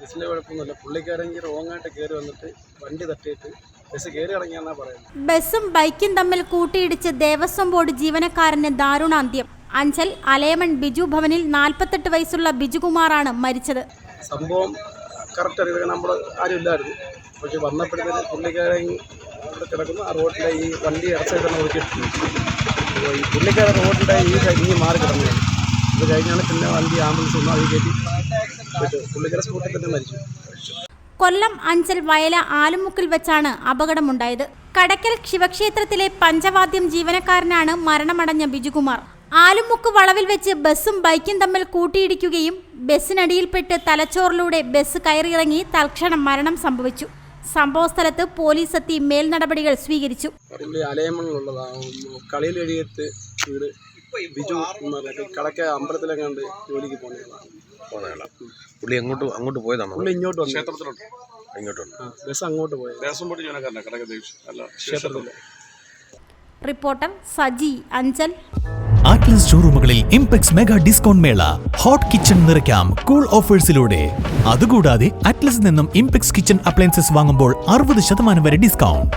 ബസ്സിന്റെ കുഴപ്പമൊന്നുമില്ല. പുള്ളിക്കാരെങ്കിൽ റോങ്ങായിട്ട് കയറി വന്നിട്ട് വണ്ടി തട്ടിയിട്ട് ബസ് കയറി ഇറങ്ങിയാന്നാണ് പറയുന്നത്. ബസ്സും ബൈക്കും തമ്മിൽ കൂട്ടിയിടിച്ച് ദേവസ്വം ബോർഡ് ജീവനക്കാരന് ദാരുണാന്ത്യം. അഞ്ചൽ അലയമൺ ബിജു ഭവനിൽ നാൽപ്പത്തെട്ട് വയസ്സുള്ള ബിജുകുമാറാണ് മരിച്ചത്. സംഭവം കറക്റ്റ് അറിയാൻ നമ്മൾ ആരും ഇല്ലായിരുന്നു. പക്ഷെ വന്നപ്പോഴത്തേക്ക് പുള്ളിക്കാരൻ അവിടെ കിടക്കുന്നു. ആ റോഡിലെ ഈ വണ്ടി അടച്ചിട്ടാണ് ഒതുക്കിയിട്ടുണ്ട് ഈ പുള്ളിക്കാരൻ റോഡിന്റെ ഈ കഴിഞ്ഞ് മാറി കിടന്നു. ഇത് കഴിഞ്ഞാണ് പിന്നെ വണ്ടി ആംബുലൻസ് ഒന്നും അത് കയറ്റി. കൊല്ലം അഞ്ചൽ വയല ആലുമുക്കിൽ വെച്ചാണ് അപകടമുണ്ടായത്. കടക്കൽ ശിവക്ഷേത്രത്തിലെ പഞ്ചവാദ്യം ജീവനക്കാരനാണ് മരണമടഞ്ഞ ബിജുകുമാർ. ആലുമുക്ക് വളവിൽ വെച്ച് ബസ്സും ബൈക്കും തമ്മിൽ കൂട്ടിയിടിക്കുകയും ബസ്സിനടിയിൽപ്പെട്ട് തലച്ചോറിലൂടെ ബസ് കയറിയിറങ്ങി തൽക്ഷണം മരണം സംഭവിച്ചു. സംഭവസ്ഥലത്ത് പോലീസ് എത്തി സ്വീകരിച്ചു. കളിയിൽ കഴിയത്ത് വീട് ബിജു കടക്ക അമ്പലത്തിലെങ്ങാണ്ട് ജോലിക്ക് പോകുന്നതാണ് പോകുന്നതാണ് പുള്ളി എങ്ങോട്ട് അങ്ങോട്ട് പോയതാണോ? പുള്ളി ഇങ്ങോട്ട് വന്നു. ക്ഷേത്രത്തിലോട്ട്. ഇങ്ങോട്ടുണ്ട്. ബസ് അങ്ങോട്ട് പോയത് ദേവസ്വം ബോർഡ് ജീവനക്കാരനാണ് കടക അല്ല ക്ഷേത്രത്തിൽ റിപ്പോർട്ടർ സജി അഞ്ചൽ. ആറ്റ്ലസ് ഷോറൂമുകളിൽ ഇംപെക്സ് മെഗാ ഡിസ്കൗണ്ട് മേള ഹോട്ട് കിച്ചൺ നിറയ്ക്കാം കൂൾ ഓഫേഴ്സിലൂടെ അതുകൂടാതെ അറ്റ്ലസിൽ നിന്നും ഇംപെക്സ് കിച്ചൺ അപ്ലയൻസസ് വാങ്ങുമ്പോൾ അറുപത് ശതമാനം വരെ ഡിസ്കൗണ്ട്